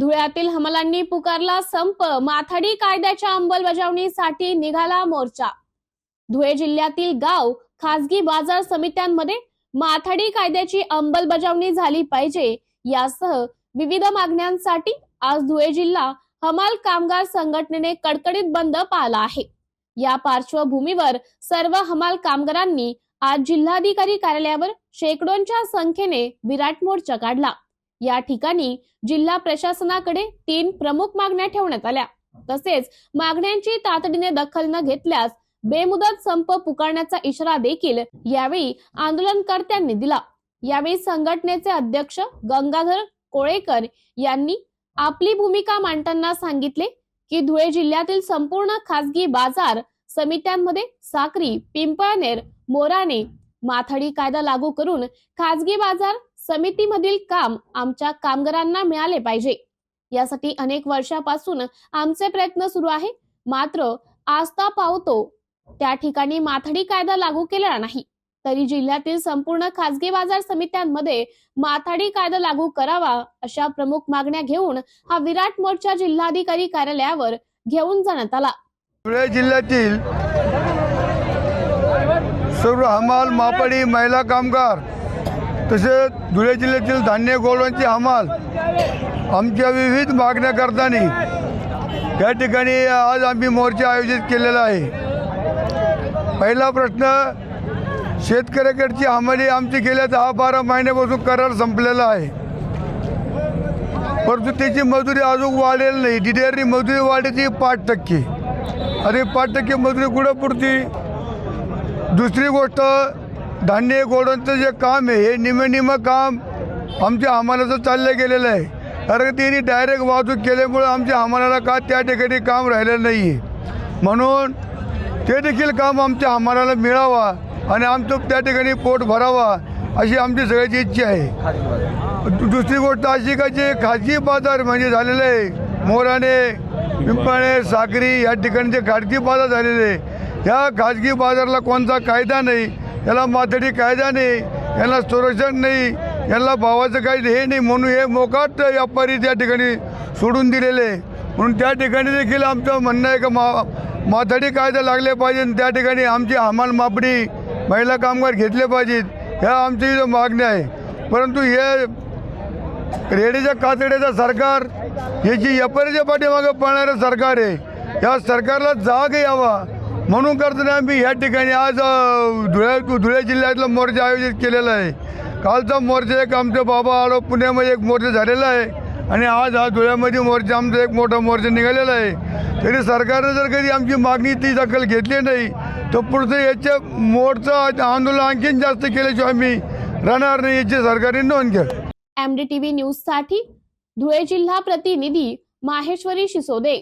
धुळ्यातील हमालांनी पुकारला संप. माथाडी कायद्याच्या अंमलबजावणीसाठी निघाला मोर्चा. धुळे जिल्ह्यातील गाव खासगी बाजार समित्यांमध्ये माथाडी कायद्याची अंमलबजावणी झाली पाहिजे. यासह विविध मागण्यांसाठी आज धुळे जिल्हा हमाल कामगार संघटनेने कडकडीत बंद पाळला आहे. या पार्श्वभूमीवर सर्व हमाल कामगारांनी आज जिल्हाधिकारी कार्यालयावर शेकडोंच्या संख्येने विराट मोर्चा काढला. या ठिकाणी जिल्हा प्रशासनाकडे तीन प्रमुख मागण्या ठेवण्यात आल्या. तसेच मागण्यांची तातडीने दखल न घेतल्यास बेमुदत संप पुकारण्याचा इशारा देखील यावेळी आंदोलनकर्त्यांनी दिला. यावेळी संघटनेचे अध्यक्ष गंगाधर कोळेकर यांनी आपली भूमिका मांडताना सांगितले की धुळे जिल्ह्यातील संपूर्ण खासगी बाजार समित्यांमध्ये साक्री पिंपळनेर मोराने माथाडी कायदा लागू करून खासगी बाजार समितीमधील काम आमच्या कामगारांना मिळाले पाहिजे. यासाठी अनेक वर्षापासून आमचे प्रयत्न सुरू आहे. मात्र आस्था पावतो त्या ठिकाणी माथाडी कायदा लागू केलेला नाही. तरी जिल्ह्यातील संपूर्ण खासगी बाजार समित्यांमध्ये माथाडी कायदा लागू करावा अशा प्रमुख मागण्या घेऊन हा विराट मोर्चा जिल्हाधिकारी कार्यालयावर घेऊन जाण्यात आला. धुळे जिल्ह्यातील सर्व हमाल मापडी महिला कामगार तसेच धुळे जिल्ह्यातील धान्य गोळवांचे हमाल आमच्या विविध मागण्या करताना या ठिकाणी आज आम्ही मोर्चा आयोजित केलेला आहे. पहिला प्रश्न शेतकऱ्याकडची हमाली आमची गेल्या दहा बारा महिन्यापासून करार संपलेला आहे. परंतु त्याची मजुरी अजून वाढेल नाही. डिडेअरनी मजुरी वाढायची पाच टक्के. अरे पाच टक्के मजुरी कुठं पुरती? दुसरी गोष्ट धान्य गोडांचं जे काम आहे हे निम काम आमच्या हमालाचं चाललं गेलेलं आहे. कारण त्यांनी डायरेक्ट वाहतूक केल्यामुळं आमच्या हमालाला का त्या ठिकाणी काम राहिलेलं नाही आहे म्हणून ते देखील काम आमच्या हमालाला मिळावा आणि आमचं त्या ठिकाणी पोट भरावा अशी आमची सगळ्याची इच्छा आहे. दु- दुसरी गोष्ट अशी का जे खाजगी बाजार म्हणजे झालेलं आहे मोराणे पिंपळे सागरी या ठिकाणी जे खाजगी बाजार झालेले आहे ह्या खाजगी बाजारला कोणता कायदा नाही याला माथडी कायदा नाही याला संरक्षण नाही याला भावाचं काही हे नाही म्हणून हे मोकाट व्यापारी त्या ठिकाणी सोडून दिलेले आहे. म्हणून त्या ठिकाणी देखील आमचं म्हणणं आहे का मा माथाडी कायदा लागले पाहिजे आणि त्या ठिकाणी आमची हमाल मापडी महिला कामगार घेतले पाहिजेत ह्या आमची इथं आहे परंतु हे रेडीच्या कातड्याचं सरकार याची व्यापारीच्या पाठीमागं पळणारं सरकार आहे या सरकारला जाग यावा म्हणून करताना आम्ही ह्या ठिकाणी आज धुळे धुळे जिल्ह्यातला मोर्चा आयोजित केलेला आहे. कालचा मोर्चा एक आमचं बाबा आलो पुण्यामध्ये एक मोर्चा झालेला आहे. आणि आज हा धुळ्यामध्ये मोर्चा आमचा एक मोठा मोर्चा निघालेला आहे. तरी सरकारनं जर कधी आमची मागणी ती दखल घेतली नाही तर पुढचं याच्या मोर्चा आंदोलन आणखीन जास्त केल्याशिवाय आम्ही राहणार नाही याची सरकारने नोंद घ्या एमडी टीव्ही न्यूजसाठी धुळे जिल्हा प्रतिनिधी माहेश्वरी शिसोदे.